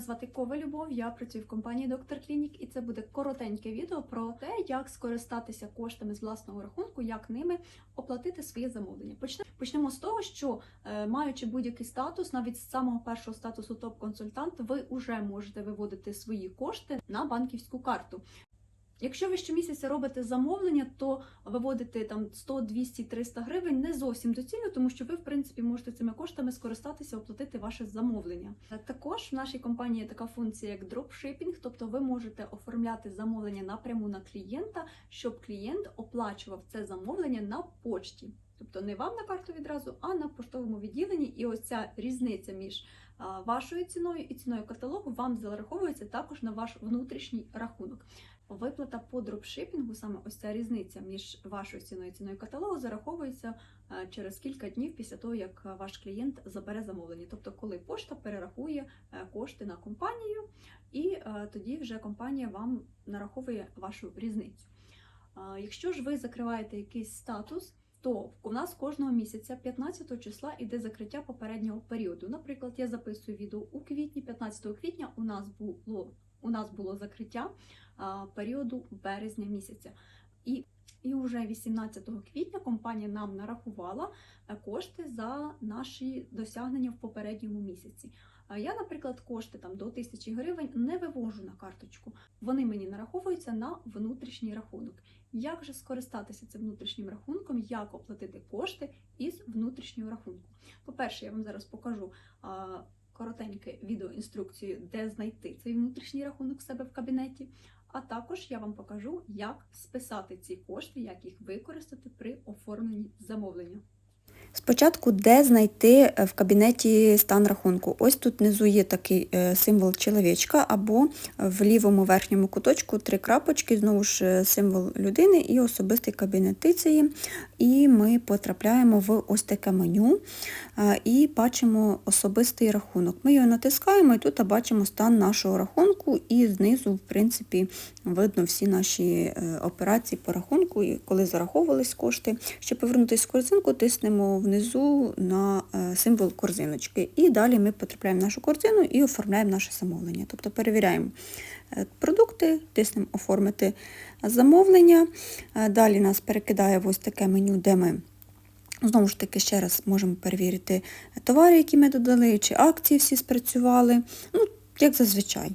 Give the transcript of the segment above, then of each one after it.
Звати Кова Любов, я працюю в компанії Доктор Клінік, і це буде коротеньке відео про те, як скористатися коштами з власного рахунку, як ними оплатити своє замовлення. Почнемо з того, що е, маючи будь-який статус, навіть з самого першого статусу топ-консультант, ви вже можете виводити свої кошти на банківську карту. Якщо ви щомісяця робите замовлення, то виводити там 100, 200, 300 гривень не зовсім доцільно, тому що ви, в принципі, можете цими коштами скористатися, оплатити ваше замовлення. Також в нашій компанії є така функція, як дропшипінг, тобто ви можете оформляти замовлення напряму на клієнта, щоб клієнт оплачував це замовлення на почті. Тобто не вам на карту відразу, а на поштовому відділенні. І ось ця різниця між вашою ціною і ціною каталогу вам зараховується також на ваш внутрішній рахунок. Виплата по дропшипінгу, саме ось ця різниця між вашою ціною і ціною каталогу, зараховується е, через кілька днів після того, як е, ваш клієнт забере замовлення. Тобто, коли пошта перерахує е, кошти на компанію, і тоді вже компанія вам нараховує вашу різницю. Якщо ж ви закриваєте якийсь статус, то у нас кожного місяця 15 числа іде закриття попереднього періоду. Наприклад, я записую відео у квітні, 15 квітня у нас було у нас було закриття періоду березня місяця. І, і вже 18 квітня компанія нам нарахувала е, кошти за наші досягнення в попередньому місяці. Я, наприклад, кошти там до 1000 гривень не вивожу на карточку. Вони мені нараховуються на внутрішній рахунок. Як же скористатися цим внутрішнім рахунком, як оплатити кошти із внутрішнього рахунку? По-перше, я вам зараз покажу коротеньке відеоінструкцію, де знайти цей внутрішній рахунок в себе в кабінеті. А також я вам покажу, як списати ці кошти, як їх використати при оформленні замовлення. Спочатку, де знайти е, в кабінеті стан рахунку. Ось тут внизу є такий е, символ чоловічка, або в лівому верхньому куточку три крапочки, знову ж е, символ людини і особистий кабінет тицеї. І ми потрапляємо в ось таке меню е, і бачимо особистий рахунок. Ми його натискаємо і тут бачимо стан нашого рахунку, і знизу, в принципі, видно всі наші е, операції по рахунку, і коли зараховувались кошти. Щоб повернутися в корзинку, тиснемо внизу на е, символ корзиночки. І далі ми потрапляємо в нашу корзину і оформляємо наше замовлення. Тобто перевіряємо е, продукти, тиснемо оформити замовлення. Е, Далі нас перекидає в ось таке меню, де ми Знову ж таки, ще раз можемо перевірити товари, які ми додали, чи акції всі спрацювали. Ну, як зазвичай.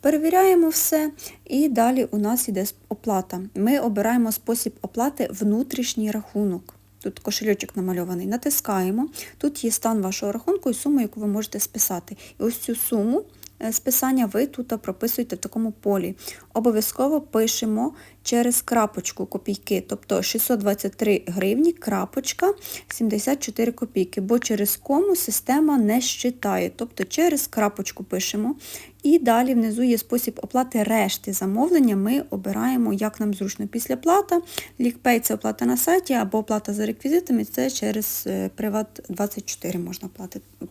Перевіряємо все і далі у нас йде оплата. Ми обираємо спосіб оплати внутрішній рахунок. Тут кошельочок намальований. Натискаємо. Тут є стан вашого рахунку і сума, яку ви можете списати. І ось цю суму е, списання ви тут прописуєте в такому полі. Обов'язково пишемо через крапочку копійки, тобто 623 гривні, крапочка 74 копійки, бо через кому система не щитає, тобто через крапочку пишемо. І далі внизу є спосіб оплати решти замовлення. Ми обираємо, як нам зручно після плата. Лікпей це оплата на сайті або оплата за реквізитами, це через е, Приват24 можна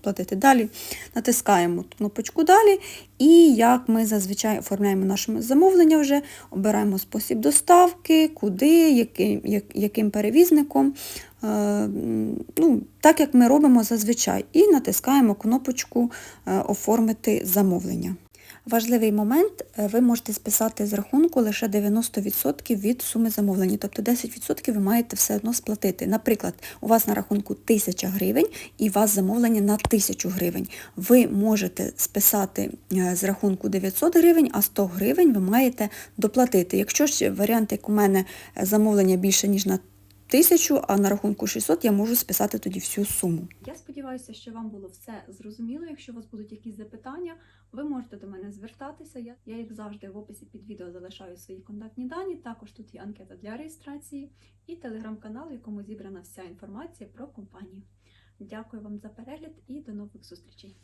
платити. Далі натискаємо кнопочку далі. І як ми зазвичай оформляємо наше замовлення вже, обираємо спосіб доставки, куди, яким, яким перевізником. Е, ну, так як ми робимо зазвичай, і натискаємо кнопочку е, Оформити замовлення. Важливий момент, е, ви можете списати з рахунку лише 90% від суми замовлення, тобто 10% ви маєте все одно сплатити. Наприклад, у вас на рахунку 1000 гривень і у вас замовлення на 1000 гривень. Ви можете списати е, з рахунку 900 гривень, а 100 гривень ви маєте доплатити. Якщо ж варіант, як у мене е, замовлення більше, ніж на 1000, а на рахунку 600, я можу списати тоді всю суму. Я сподіваюся, що вам було все зрозуміло. Якщо у вас будуть якісь запитання, ви можете до мене звертатися. Я, я як завжди, в описі під відео залишаю свої контактні дані. Також тут є анкета для реєстрації і телеграм-канал, в якому зібрана вся інформація про компанію. Дякую вам за перегляд і до нових зустрічей!